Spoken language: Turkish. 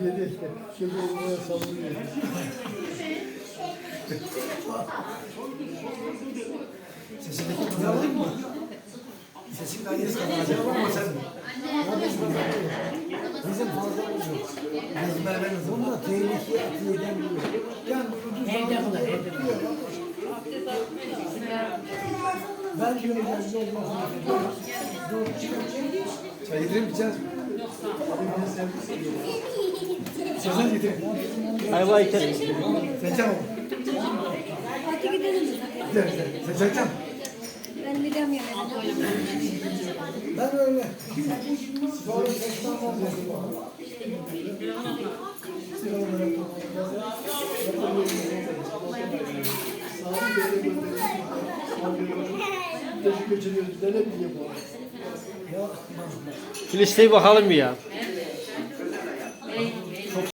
Türkiye'de işte çocuğuna savunuyor. Sesindeki duyalım mı? Sesin gayet kalacak ama sen Bizim fazlamız yok. bizim berberiniz var. Bunda tehlikeye atıyeden gibi. Yani ucuz Evde aldım. kılır, evde kılır. Ben göreceğim olmaz. Çay getireyim mi içeceğiz? Sözler getireyim. Ayva. Sen çay mı? Hadi gidelim. Gidelim misin? Ben midem yemedim. Ben öyle. Sonra seçmem Şu listeye bakalım bir ya.